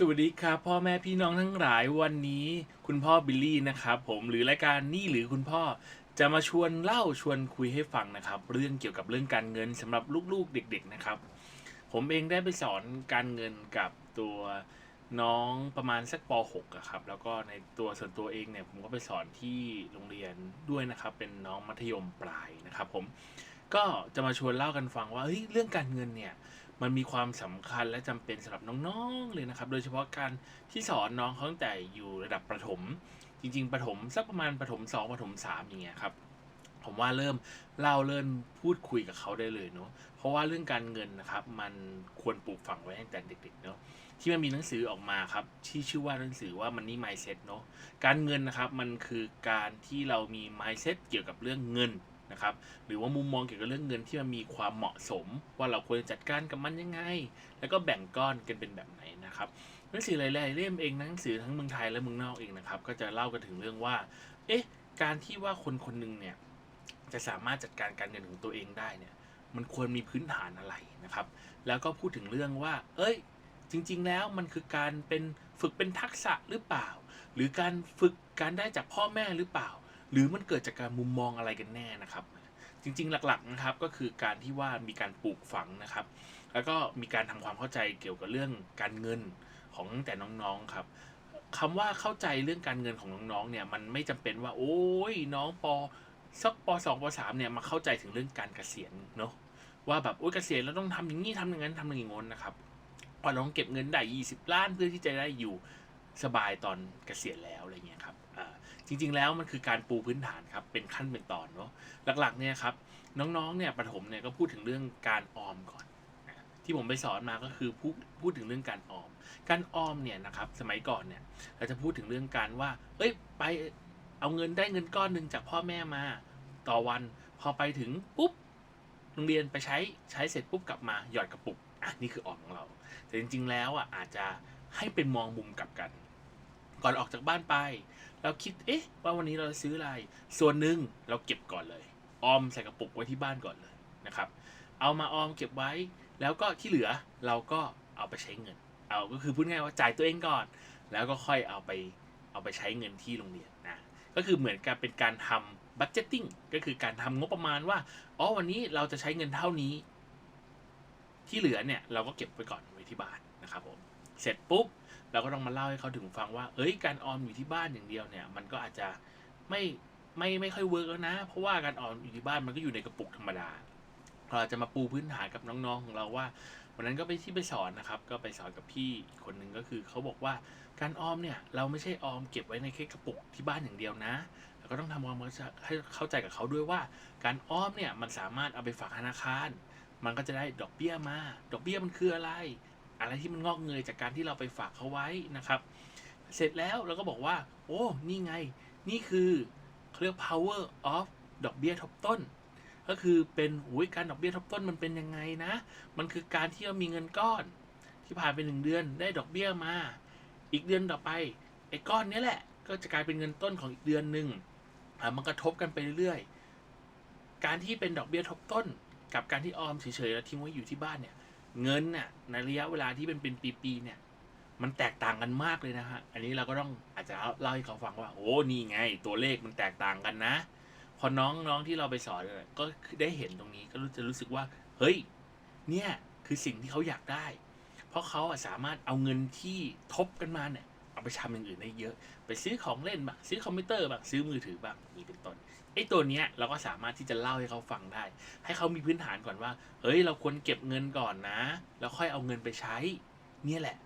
สวัสดีครับ พ่อแม่พี่น้องทั้งหลายวันนี้คุณพ่อบิลลี่นะครับผมหรือรายการนี่หรือคุณพ่อจะมาชวนเล่าชวนคุยให้ฟังนะครับ เรื่องเกี่ยวกับเรื่องการเงินสำหรับลูกๆเด็ก ๆนะครับ ผมเองได้ไปสอนการเงินกับตัวน้องประมาณสักป .6 อะครับ แล้วก็ในตัวส่วนตัวเองเนี่ยผมก็ไปสอนที่โรงเรียนด้วยนะครับ เป็นน้องมัธยมปลายนะครับ ผมก็จะมาชวนเล่ากันฟังว่าเฮ้ยเรื่องการเงินเนี่ย มันมีความสำคัญและจำเป็นสำหรับน้องๆเลยนะครับ โดยเฉพาะการที่สอนน้องเขาตั้งแต่อยู่ระดับประถม จริง ๆ ประถมสักประมาณประถมสองประถมสามอย่างเงี้ยครับผมว่าเริ่มเล่าเริ่มพูดคุยกับเขาได้เลยเนาะเพราะว่าเรื่องการเงินนะครับ มันควรปลูกฝังไว้ตั้งแต่เด็กๆเนาะที่มันมีหนังสือออกมาครับ ที่ชื่อว่าหนังสือว่า Money Mindset เนาะการเงินนะครับมันคือการที่เรามี mindset เกี่ยวกับเรื่องเงิน นะครับหรือว่ามุมมองเกี่ยวกับเรื่องเงินที่มันมีความเหมาะสม ว่าเราควรจัดการกับมันยังไง แล้วก็แบ่งก้อนกันเป็นแบบไหนนะครับหนังสือหลายๆเล่มเองหนังสือทั้งเมืองไทยและเมืองนอกเองนะครับก็จะเล่ากันถึงเรื่องว่า เอ๊ะ การที่ว่าคนคนหนึ่งเนี่ยจะสามารถจัดการการเงินของตัวเองได้เนี่ยมันควรมีพื้นฐานอะไรนะครับ แล้วก็พูดถึงเรื่องว่า เอ้ย จริง ๆ แล้วมันคือการเป็นฝึกเป็นทักษะหรือเปล่า หรือการฝึกการได้จากพ่อแม่หรือเปล่า หรือมันเกิดจากการมุมมองอะไรกันแน่นะครับ จริงๆหลักๆนะครับก็คือการที่ว่ามีการปลูกฝังนะครับ แล้วก็มีการทำความเข้าใจเกี่ยวกับเรื่องการเงินของแต่น้องๆครับคำว่าเข้าใจเรื่องการเงินของน้องๆเนี่ยมันไม่จำเป็นว่า โอ้ยน้องปอสักปสองปสามเนี่ยมาเข้าใจถึงเรื่องการเกษียณเนาะว่าแบบโอ้ยเกษียณแล้วต้องทำอย่างนี้ทำอย่างนั้นทำอย่างงี้นะครับพอน้องเก็บเงินได้ยี่สิบล้านเพื่อที่จะได้อยู่ สบายตอนเกษียณแล้วอะไรเงี้ยครับอ่าจริง ๆ แล้วมันคือการปูพื้นฐานครับเป็นขั้นเป็นตอนเนาะหลักๆเนี่ยครับน้องๆเนี่ยประถมเนี่ยก็พูดถึงเรื่องการออมก่อนที่ผมไปสอนมาก็คือพูดพูดถึงเรื่องการออม การออมเนี่ยนะครับสมัยก่อนเนี่ยเราจะพูดถึงเรื่องการว่า เอ้ยไปเอาเงินได้เงินก้อนหนึ่งจากพ่อแม่มาต่อวันพอไปถึงปุ๊บโรงเรียนไปใช้ใช้เสร็จปุ๊บกลับมาหยอดกระปุกอะนี่คือออมของเรา แต่จริง ๆ แล้วอะอาจจะให้เป็นมองมุมกลับกัน ก่อนออกจากบ้านไป เราคิดเอ๊ะ ว่าวันนี้เราจะซื้ออะไร ส่วนหนึ่งเราเก็บก่อนเลย ออมใส่กระปุกไว้ที่บ้านก่อนเลยนะครับ เอามาออมเก็บไว้ แล้วก็ที่เหลือเราก็เอาไปใช้เงิน เอาก็คือพูดง่ายว่าจ่ายตัวเองก่อน แล้วก็ค่อยเอาไปเอาไปใช้เงินที่โรงเรียนนะก็คือเหมือนกับเป็นการทำบัตเจตติ้งก็คือการทำงบประมาณว่าอ๋อวันนี้เราจะใช้เงินเท่านี้ ที่เหลือเนี่ยเราก็เก็บไว้ก่อนไว้ที่บ้านนะครับผมเสร็จปุ๊บ เราก็ต้องมาเล่าให้เขาถึงฟังว่า เอ้ยการออมอยู่ที่บ้านอย่างเดียวเนี่ย มันก็อาจจะไม่ไม่ไม่ค่อยเวิร์กแล้วนะ เพราะว่าการออมอยู่ที่บ้านมันก็อยู่ในกระปุกธรรมดาเราจะมาปูพื้นฐานกับน้องๆของเราว่าวันนั้นก็ไปที่ไปสอนนะครับ ก็ไปสอนกับพี่คนหนึ่งก็คือเขาบอกว่าการออมเนี่ยเราไม่ใช่ออมเก็บไว้ในแค่กระปุกที่บ้านอย่างเดียวนะเราก็ต้องทำความเข้าใจกับเขาด้วยว่า การออมเนี่ยมันสามารถเอาไปฝากธนาคาร มันก็จะได้ดอกเบี้ยมา ดอกเบี้ยมันคืออะไร อะไรที่มันงอกเงยจากการที่เราไปฝากเขาไว้นะครับ เสร็จแล้วเราก็บอกว่า โอ้ นี่ไง นี่คือเขาเรียก power of ดอกเบี้ยทบต้น ก็คือเป็นอุ้ยการดอกเบี้ยทบต้นมันเป็นยังไงนะ มันคือการที่เรามีเงินก้อนที่ผ่านไปหนึ่งเดือนได้ดอกเบี้ยมา อีกเดือนต่อไปไอ้ก้อนนี้แหละ ก็จะกลายเป็นเงินต้นของอีกเดือนหนึ่งมันกระทบกันไปเรื่อยๆการที่เป็นดอกเบี้ยทบต้น กับการที่ออมเฉยๆแล้วทิ้งไว้อยู่ที่บ้านเนี่ย เงินน่ะในระยะเวลาที่เป็นเป็นปีๆเนี่ย มันแตกต่างกันมากเลยนะฮะ อันนี้เราก็ต้องอาจจะเล่าให้เขาฟังว่า โอ้นี่ไง ตัวเลขมันแตกต่างกันนะ พอน้องน้องที่เราไปสอนก็ได้เห็นตรงนี้ก็รู้จะรู้สึกว่า เฮ้ย เนี่ยคือสิ่งที่เขาอยากได้ เพราะเขาสามารถเอาเงินที่ทบกันมาเนี่ยเอาไปทำอย่างอื่นได้เยอะ ไปซื้อของเล่นบ้างซื้อคอมพิวเตอร์บ้างซื้อมือถือบ้างนี่เป็นต้น ไอ้ตัวเนี้ยเราก็สามารถที่จะเล่าให้เขาฟังได้ ให้เขามีพื้นฐานก่อนว่า เฮ้ย เราควรเก็บเงินก่อนนะ แล้วค่อยเอาเงินไปใช้ เนี่ยแหละ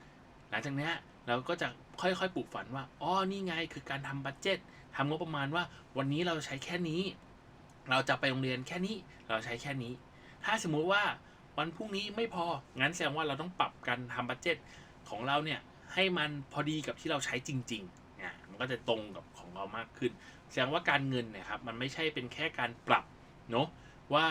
หลังจากเนี้ยเราก็จะค่อยๆปลูกฝันว่า อ๋อ นี่ไงคือการทำบัตเจ็ตทำงบประมาณว่า วันนี้เราใช้แค่นี้ เราจะไปโรงเรียนแค่นี้ เราใช้แค่นี้ ถ้าสมมุติว่าวันพรุ่งนี้ไม่พอ งั้นแสดงว่าเราต้องปรับการทำบัตเจ็ตของเราเนี่ยให้มันพอดีกับที่เราใช้จริง ๆ มันก็จะตรงกับของเรามากขึ้น แสดงว่าการเงินเนี่ยครับมันไม่ใช่เป็นแค่การปรับเนาะว่า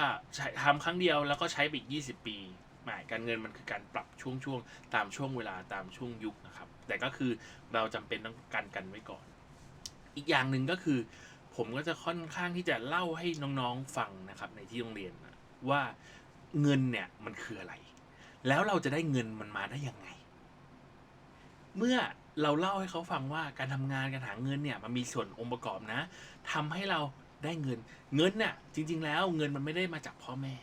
ทำครั้งเดียวแล้วก็ใช้ไปอีก 20 ปีหมายการเงินมันคือการปรับช่วงช่วงๆตามช่วงเวลาตามช่วงยุคนะครับ แต่ก็คือเราจำเป็นต้องกันกันไว้ก่อน อีกอย่างหนึ่งก็คือ ผมก็จะค่อนข้างที่จะเล่าให้น้องๆฟังนะครับในที่โรงเรียนว่าเงินเนี่ยมันคืออะไร แล้วเราจะได้เงินมันมาได้ยังไง เมื่อ เราเล่าให้เขาฟังว่าการทำงานการหาเงินเนี่ยมันมีส่วนองค์ประกอบนะทำให้เราได้เงิน เงินน่ะจริง ๆ แล้วเงินมันไม่ได้มาจากพ่อแม่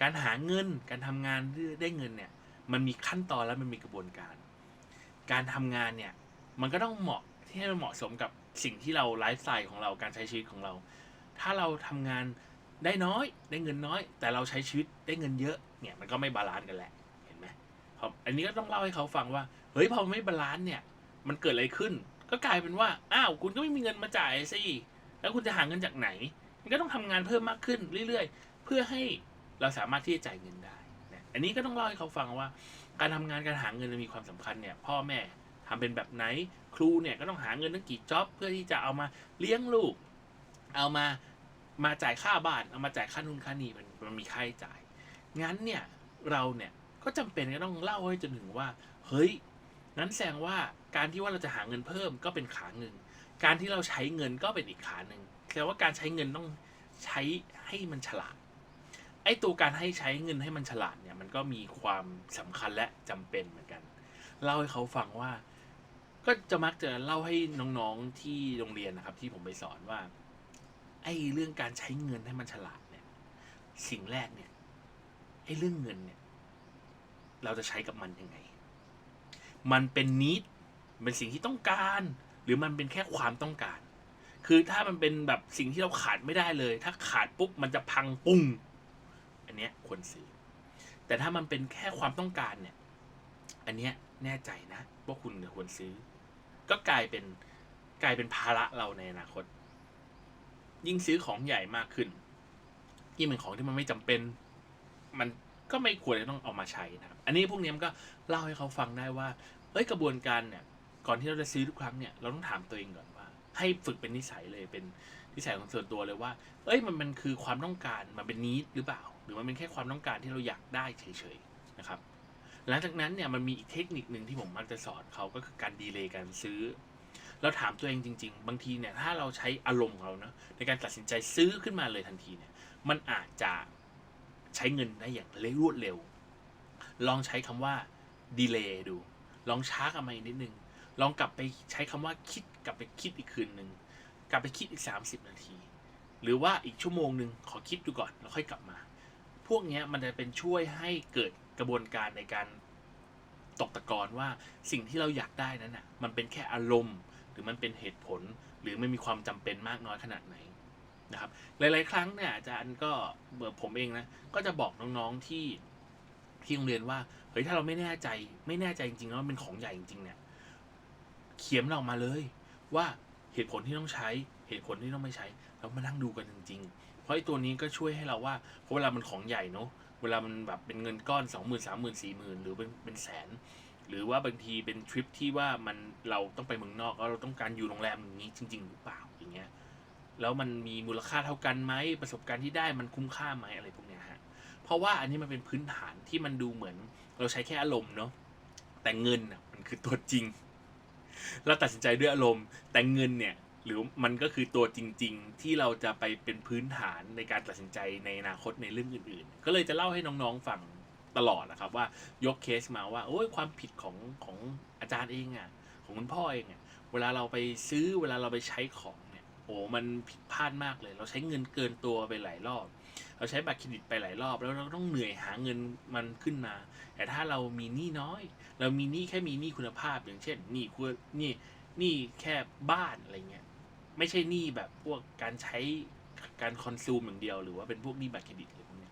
การหาเงินการทำงานได้เงินเนี่ยมันมีขั้นตอนและมันมีกระบวนการ การทำงานเนี่ยมันก็ต้องเหมาะที่ให้มันเหมาะสมกับสิ่งที่เราไลฟ์สไตล์ของเราการใช้ชีวิตของเรา ถ้าเราทำงานได้น้อยได้เงินน้อย แต่เราใช้ชีวิตได้เงินเยอะเนี่ยมันก็ไม่บาลานซ์กันแหละเห็นไหมเพราะอันนี้ก็ต้องเล่าให้เขาฟังว่า ฮ้ยพอไม่บาลานซ์เนี่ย มันเกิดอะไรขึ้น ก็กลายเป็นว่าอ้าวคุณก็ไม่มีเงินมาจ่ายสิแล้วคุณจะหาเงินจากไหนมันก็ต้องทำงานเพิ่มมากขึ้นเรื่อยๆ เพื่อให้เราสามารถที่จะจ่ายเงินได้นะอันนี้ก็ต้องเล่าให้เขาฟังว่า การทำงานการหาเงินมีความสำคัญเนี่ย พ่อแม่ทำเป็นแบบไหนครูเนี่ยก็ต้องหาเงินตั้งกี่จ็อบเพื่อที่จะเอามาเลี้ยงลูก เอามามาจ่ายค่าบ้านเอามาจ่ายค่านู่นค่านี่มันมันมีค่าใช้จ่ายงั้นเนี่ยเราเนี่ยก็จำเป็นก็ต้องเล่าให้จนถึงว่า เฮ้ย นั้นแสดงว่าการที่ว่าเราจะหาเงินเพิ่มก็เป็นขาหนึ่ง การที่เราใช้เงินก็เป็นอีกขาหนึ่งแสดงว่าการใช้เงินต้องใช้ให้มันฉลาด ไอ้ตัวการให้ใช้เงินให้มันฉลาดเนี่ยมันก็มีความสำคัญและจำเป็นเหมือนกัน เล่าให้เขาฟังว่า ก็จะมักจะเล่าให้น้องๆที่โรงเรียนนะครับ ที่ผมไปสอนว่า ไอ้เรื่องการใช้เงินให้มันฉลาดเนี่ย สิ่งแรกเนี่ยไอ้เรื่องเงินเนี่ย เราจะใช้กับมันยังไง มันเป็นนิดเป็นสิ่งที่ต้องการ หรือมันเป็นแค่ความต้องการ คือถ้ามันเป็นแบบสิ่งที่เราขาดไม่ได้เลย ถ้าขาดปุ๊บมันจะพังปุ้งอันเนี้ยควรซื้อ แต่ถ้ามันเป็นแค่ความต้องการเนี่ย อันเนี้ยแน่ใจนะว่าคุณควรซื้อ ก็กลายเป็นกลายเป็นภาระเราในอนาคต ยิ่งซื้อของใหญ่มากขึ้น ยิ่งเป็นของที่มันไม่จำเป็น มันก็ไม่ควรจะต้องเอามาใช้นะครับ อันนี้พวกนี้มันก็เล่าให้เขาฟังได้ว่า เอ้ยกระบวนการเนี่ย ก่อนที่เราจะซื้อทุกครั้งเนี่ยเราต้องถามตัวเองก่อนว่า ให้ฝึกเป็นนิสัยเลยเป็นนิสัยของส่วนตัวเลยว่า เอ้ยมันมันคือความต้องการมันเป็นนิดหรือเปล่า หรือมันเป็นแค่ความต้องการที่เราอยากได้เฉยๆนะครับ หลังจากนั้นเนี่ยมันมีอีกเทคนิคหนึ่งที่ผมมักจะสอนเขาก็คือการดีเลย์การซื้อ เราถามตัวเองจริง ๆ บางทีเนี่ยถ้าเราใช้อารมณ์ของเราเนาะในการตัดสินใจซื้อขึ้นมาเลยทันทีเนี่ย มันอาจจะใช้เงินได้อย่างรวดเร็ว ลองใช้คำว่าดีเลย์ดู ลองช้ากลับมาอีกนิดนึง ลองกลับไปใช้คำว่าคิดกลับไปคิดอีกคืนหนึ่งกลับไปคิดอีก 30 นาที หรือว่าอีกชั่วโมงหนึ่งขอคิดดูก่อนแล้วค่อยกลับมา พวกนี้มันจะเป็นช่วยให้เกิดกระบวนการในการตกตะกอนว่าสิ่งที่เราอยากได้นั้นน่ะมันเป็นแค่อารมณ์ หรือมันเป็นเหตุผล หรือไมันมีความจำเป็นมากน้อยขนาดไหนนะครับ หลาย ๆ ครั้งเนี่ยอาจารย์ก็เบอผมเองนะก็จะบอกน้องๆที่ ที่โรงเรียนว่าเฮ้ยถ้าเราไม่แน่ใจ ไม่แน่ใจจริงๆแล้วมันเป็นของใหญ่จริงๆเนี่ยเขียนออกมาเลย ว่าเหตุผลที่ต้องใช้เหตุผลที่ต้องไม่ใช้เรามานั่งดูกันจริงๆ เพราะไอ้ตัวนี้ก็ช่วยให้เราว่าเพราะเวลามันของใหญ่เนาะเวลามันแบบเป็นเงินก้อนสองหมื่นสามหมื่นสี่หมื่นหรือเป็นเป็นแสน หรือว่าบางทีเป็นทริปที่ว่ามันเราต้องไปเมืองนอกแล้วเราต้องการอยู่โรงแรมอย่างนี้จริง ๆ หรือเปล่าอย่างเงี้ยแล้วมันมีมูลค่าเท่ากันไหมประสบการณ์ที่ได้มันคุ้มค่าไหมอะไรพวก เพราะว่าอันนี้มันเป็นพื้นฐานที่มันดูเหมือน เราใช้แค่อารมณ์เนาะแต่เงินอะมันคือตัวจริง เราตัดสินใจด้วยอารมณ์ แต่เงินเนี่ยหรือมันก็คือตัวจริง ๆ ที่เราจะไปเป็นพื้นฐานในการตัดสินใจในอนาคตในเรื่องอื่น ๆ ก็เลยจะเล่าให้น้องๆฟังตลอดนะครับว่ายกเคสมาว่าโอ้ยความผิดของของอาจารย์เองอะ่ะของคุณพ่อเองอะ่ะเวลาเราไปซื้อเวลาเราไปใช้ของ โอ้มันผิดพลาดมากเลย เราใช้เงินเกินตัวไปหลายรอบ เราใช้บัตรเครดิตไปหลายรอบ แล้วเราต้องเหนื่อยหาเงินมันขึ้นมา แต่ถ้าเรามีหนี้น้อย เรามีหนี้แค่มีหนี้คุณภาพ อย่างเช่นหนี้คุณหนี้หนี้แค่บ้านอะไรเงี้ยไม่ใช่หนี้แบบพวกการใช้การคอนซูมอย่างเดียว หรือว่าเป็นพวกหนี้บัตรเครดิตอะไรพวกนี้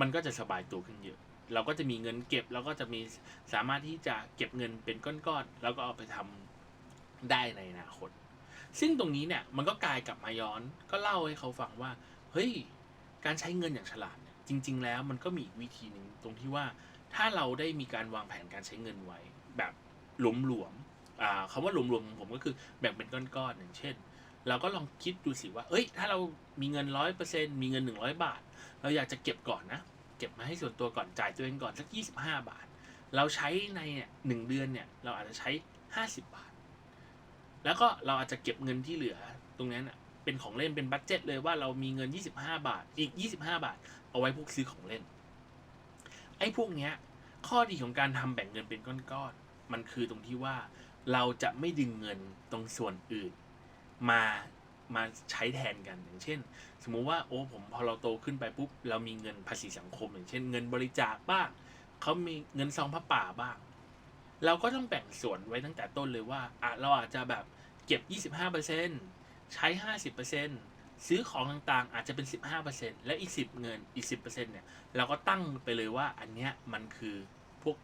มันก็จะสบายตัวขึ้นเยอะ เราก็จะมีเงินเก็บ แล้วก็จะมีสามารถที่จะเก็บเงินเป็นก้อนๆแล้วก็เอาไปทำได้ในอนาคต ซึ่งตรงนี้เนี่ยมันก็กลายกลับมาย้อนก็เล่าให้เขาฟังว่า เฮ้ย การใช้เงินอย่างฉลาดเนี่ยจริง ๆ แล้วมันก็มีอีกวิธีหนึ่งตรงที่ว่าถ้าเราได้มีการวางแผนการใช้เงินไว้ แบบหลวมๆอ่าคำว่าหลวมๆของผมก็คือแบ่งเป็นก้อนๆอย่างเช่น เราก็ลองคิดดูสิว่า เอ้ย ถ้าเรามีเงินร้อยเปอร์เซ็นมีเงินหนึ่งร้อยบาท เราอยากจะเก็บก่อนนะ เก็บมาให้ส่วนตัวก่อนจ่ายตัวเองก่อนสักยี่สิบห้าบาท เราใช้ในเนี่ยหนึ่งเดือนเนี่ยเราอาจจะใช้ห้าสิบบาท แล้วก็เราอาจจะเก็บเงินที่เหลือตรงนั้นเป็นของเล่นเป็นบัตเจ็ตเลยว่าเรามีเงินยี่สิบห้าบาทอีกยี่สิบห้าบาท เอาไว้พวกซื้อของเล่น ไอ้พวกเนี้ยข้อดีของการทำแบ่งเงินเป็นก้อนๆมันคือตรงที่ว่าเราจะไม่ดึงเงินตรงส่วนอื่น มามาใช้แทนกันอย่างเช่น สมมุติว่าโอ้ผมพอเราโตขึ้นไปปุ๊บเรามีเงินภาษีสังคม อย่างเช่น เงินบริจาคบ้างเขามีเงินซองพระป่าบ้าง เราก็ต้องแบ่งส่วนไว้ตั้งแต่ต้นเลยว่าอะเราอาจจะแบบเก็บ 25%ใช้ 50%ซื้อของต่างๆ อาจจะเป็น 15%และอีก 10 เงินอีก 10%เนี่ยเราก็ตั้งไปเลยว่าอันเนี้ยมันคือพวก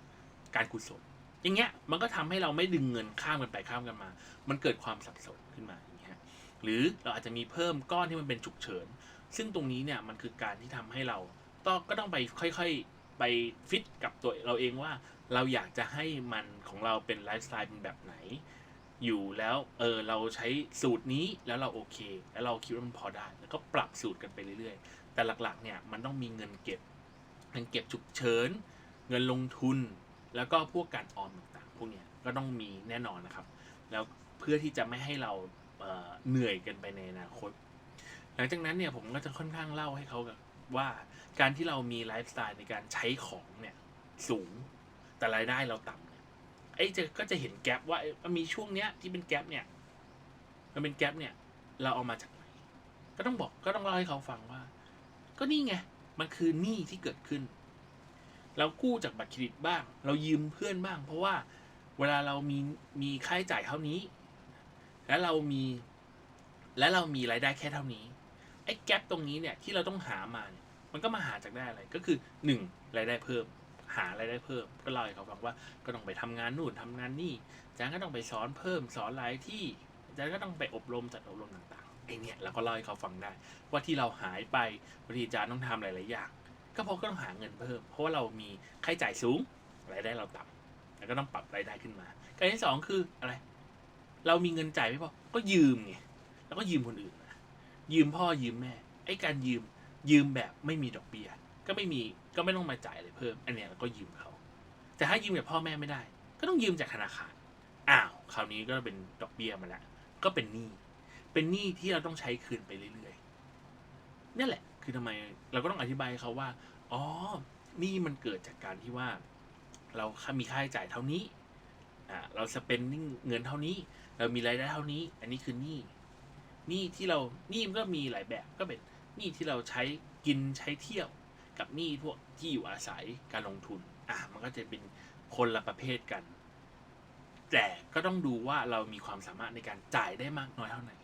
การกุศลอย่างเงี้ยมันก็ทำให้เราไม่ดึงเงินข้ามกันไปข้ามกันมา มันเกิดความสับสนขึ้นมาอย่างเงี้ยหรือเราอาจจะมีเพิ่มก้อนที่มันเป็นฉุกเฉิน ซึ่งตรงนี้เนี่ยมันคือการที่ทำให้เราต้องก็ต้องไปค่อยๆ ไปฟิตกับตัวเราเองว่า เราอยากจะให้มันของเราเป็นไลฟ์สไตล์เป็นแบบไหน อยู่แล้วเออเราใช้สูตรนี้แล้วเราโอเค แล้วเราคิดว่ามันพอได้ แล้วก็ปรับสูตรกันไปเรื่อยๆ แต่หลักๆเนี่ยมันต้องมีเงินเก็บเงินเก็บฉุกเฉินเงินลงทุน แล้วก็พวกการออมต่างๆพวกเนี้ยก็ต้องมีแน่นอนนะครับ แล้วเพื่อที่จะไม่ให้เราเออเหนื่อยกันไปในอนาคต หลังจากนั้นเนี่ยผมก็จะค่อนข้างเล่าให้เขากับ ว่าการที่เรามีไลฟ์สไตล์ในการใช้ของเนี่ยสูงแต่รายได้เราต่ำเนี่ยไอ้จะก็จะเห็นแกลบว่ามันมีช่วงเนี้ยที่เป็นแกลบเนี่ย มันเป็นแกลบเนี่ย เราเอามาจากไหนก็ต้องบอกก็ต้องเล่าให้เขาฟังว่า ก็นี่ไงมันคือหนี้ที่เกิดขึ้น เรากู้จากบัตรเครดิตบ้าง เรายืมเพื่อนบ้าง เพราะว่าเวลาเรามีมีค่าใช้จ่ายเท่านี้ และเรามี และเรามีรายได้แค่เท่านี้ ไอ้แกลบตรงนี้เนี่ยที่เราต้องหามาเนี่ยมันก็มาหาจากได้อะไรก็คือหนึ่งรายได้เพิ่ม หารายได้เพิ่ม ก็เล่าให้เขาฟังว่าก็ต้องไปทำงานนู่นทำงานนี่อาจารย์ก็ต้องไปสอนเพิ่มสอนหลายที่อาจารย์ก็ต้องไปอบรมจัดอบรมต่างๆไอเนี่ยเราก็เล่าให้เขาฟังได้ ว่าที่เราหายไปบางทีอาจารย์ต้องทำหลายๆอย่าง ก็เพราะก็ต้องหาเงินเพิ่ม เพราะว่าเรามีค่าใช้จ่ายสูงรายได้เราต่ำแล้วก็ต้องปรับรายได้ขึ้นมาการที่สองคืออะไร เรามีเงินจ่ายไม่พอก็ยืมไงแล้วก็ยืมคนอื่น ยืมพ่อยืมแม่ ไอ้การยืมยืมแบบไม่มีดอกเบี้ยก็ไม่มีก็ไม่ต้องมาจ่ายอะไรเพิ่ม อันเนี้ยเราก็ยืมเขาแต่ถ้ายืมจากพ่อแม่ไม่ได้ ก็ต้องยืมจากธนาคารอ้าวคราวนี้ก็เป็นดอกเบี้ยมาแล้วก็เป็นหนี้เป็นหนี้ที่เราต้องใช้คืนไปเรื่อยๆนั่นแหละ คือทำไมเราก็ต้องอธิบายเขาว่าอ๋อหนี้มันเกิดจากการที่ว่า เรามีค่าใช้จ่ายเท่านี้อ่าเราสเปนเงินเท่านี้ เรามีรายได้เท่านี้ อันนี้คือหนี้ หนี้ที่เราหนี้มันก็มีหลายแบบก็เป็นหนี้ที่เราใช้กินใช้เที่ยว กับหนี้พวกที่อยู่อาศัยการลงทุนอะมันก็จะเป็นคนละประเภทกัน แต่ก็ต้องดูว่าเรามีความสามารถในการจ่ายได้มากน้อยเท่าไหร่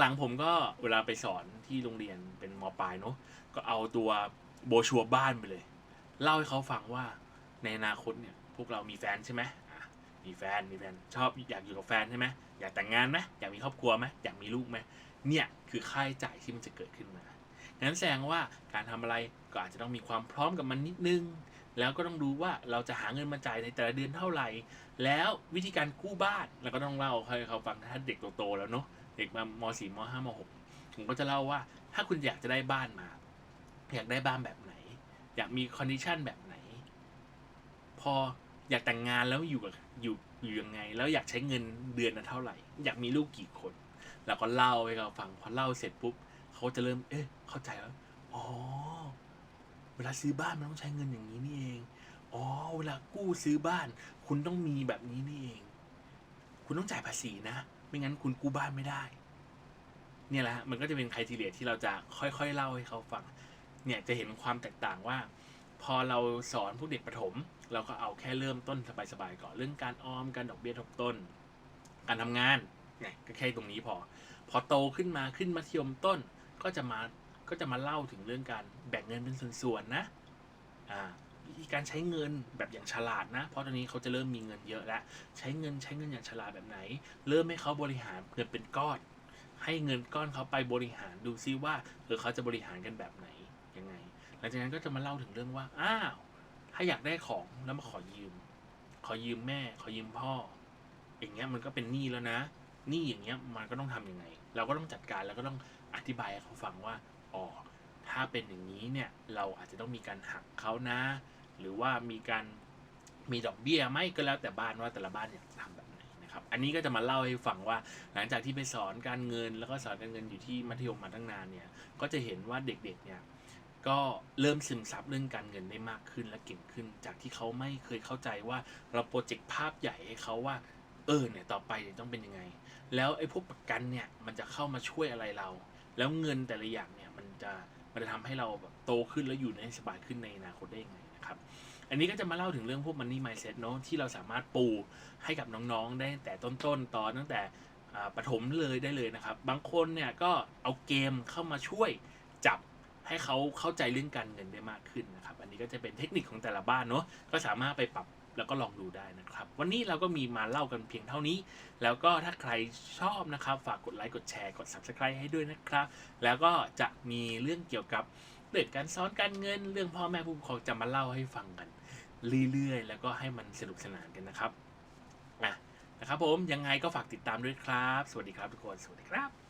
หลังๆผมก็เวลาไปสอนที่โรงเรียนเป็นมปลายเนาะก็เอาตัวโบชัวบ้านไปเลย เล่าให้เขาฟังว่าในอนาคตเนี่ย พวกเรามีแฟนใช่ไหม มีแฟนมีแฟนชอบอยากอยู่กับแฟนใช่ไหมอยากแต่งงานไหมอยากมีครอบครัวไหมอยากมีลูกไหมเนี่ยคือค่าใช้จ่ายที่มันจะเกิดขึ้นมางั้นแสดงว่าการทำอะไรก็อาจจะต้องมีความพร้อมกับมันนิดนึง แล้วก็ต้องดูว่าเราจะหาเงินมาจ่ายในแต่ละเดือนเท่าไหร่ แล้ววิธีการกู้บ้านเราก็ต้องเล่าให้เขาฟังถ้าเด็กโตๆแล้วเนาะเด็กมามสี่มห้ามหกผมก็จะเล่าว่า ถ้าคุณอยากจะได้บ้านมา อยากได้บ้านแบบไหน อยากมีคอนดิชันแบบไหน พอ อยากแต่งงานแล้วอยู่กับอยู่อยู่ยังไง แล้วอยากใช้เงินเดือนละเท่าไหร่ อยากมีลูกกี่คน แล้วก็เล่าให้เขาฟังพอเล่าเสร็จปุ๊บเขาจะเริ่ม เอ๊ะ เข้าใจแล้วอ๋อเวลาซื้อบ้านมันต้องใช้เงินอย่างนี้นี่เองอ๋อเวลากู้ซื้อบ้าน คุณต้องมีแบบนี้นี่เอง คุณต้องจ่ายภาษีนะ ไม่งั้นคุณกู้บ้านไม่ได้ เนี่ยแหละมันก็จะเป็นใครทีเลียที่เราจะค่อยๆเล่าให้เขาฟัง เนี่ยจะเห็นความแตกต่างว่า พอเราสอนพวกเด็กประถม เราก็เอาแค่เริ่มต้นสบายๆก่อนเรื่องการออมการดอกเบี้ยทบต้น การทำงานเนี่ยก็แค่ตรงนี้พอ พอโตขึ้นมาขึ้นมัธยมต้นก็จะมาก็จะมาเล่าถึงเรื่องการแบ่งเงินเป็นส่วนๆนะอ่าวิธีการใช้เงินแบบอย่างฉลาดนะ เพราะตอนนี้เขาจะเริ่มมีเงินเยอะแล้ว ใช้เงินใช้เงินอย่างฉลาดแบบไหน เริ่มให้เขาบริหารเงินเป็นก้อน ให้เงินก้อนเขาไปบริหารดูซิว่าเออเขาจะบริหารกันแบบไหนยังไง หลังจากนั้นก็จะมาเล่าถึงเรื่องว่า อ้าว ถ้าอยากได้ของแล้วมาขอยืม ขอยืมแม่ ขอยืมพ่อ อย่างเงี้ยมันก็เป็นหนี้แล้วนะหนี้อย่างเงี้ยมันก็ต้องทำยังไง เราก็ต้องจัดการแล้วก็ต้องอธิบายให้เขาฟังว่าอ๋อถ้าเป็นอย่างนี้เนี่ยเราอาจจะต้องมีการหักเขานะ หรือว่ามีการมีดอกเบี้ยไหมก็แล้วแต่บ้านว่าแต่ละบ้านอยากจะทำแบบไหนนะครับ อันนี้ก็จะมาเล่าให้ฟังว่า หลังจากที่ไปสอนการเงิน แล้วก็สอนการเงินอยู่ที่มัธยมมาตั้งนานเนี่ย ก็จะเห็นว่าเด็กๆเนี่ย ก็เริ่มซึมซับเรื่องการเงินได้มากขึ้นและเก่งขึ้น จากที่เขาไม่เคยเข้าใจว่าเราโปรเจกต์ภาพใหญ่ให้เขาว่า เออเนี่ยต่อไปต้องเป็นยังไง แล้วไอ้พวกประกันเนี่ยมันจะเข้ามาช่วยอะไรเรา แล้วเงินแต่ละอย่างเนี่ยมันจะมันจะทำให้เราแบบโตขึ้นแล้วอยู่ในสบายขึ้นในอนาคตได้ยังไงนะครับ อันนี้ก็จะมาเล่าถึงเรื่องพวก money mindset เนอะที่เราสามารถปูให้กับน้องๆ ได้แต่ต้นๆตอนตั้งแต่อ่าประถมเลยได้เลยนะครับ บางคนเนี่ยก็เอาเกมเข้ามาช่วยจับ ให้เขาเข้าใจเรื่องการเงินได้มากขึ้นนะครับ อันนี้ก็จะเป็นเทคนิคของแต่ละบ้านเนอะก็สามารถไปปรับแล้วก็ลองดูได้นะครับ วันนี้เราก็มีมาเล่ากันเพียงเท่านี้ แล้วก็ถ้าใครชอบนะครับ ฝากกดไลค์กดแชร์กด subscribe ให้ด้วยนะครับ แล้วก็จะมีเรื่องเกี่ยวกับเรื่องการสอนการเงิน เรื่องพ่อแม่ผู้ปกครองจะมาเล่าให้ฟังกัน เรื่อยๆ แล้วก็ให้มันสนุกสนานกันนะครับอะนะครับผมยังไงก็ฝากติดตามด้วยครับ สวัสดีครับทุกคนสวัสดีครับ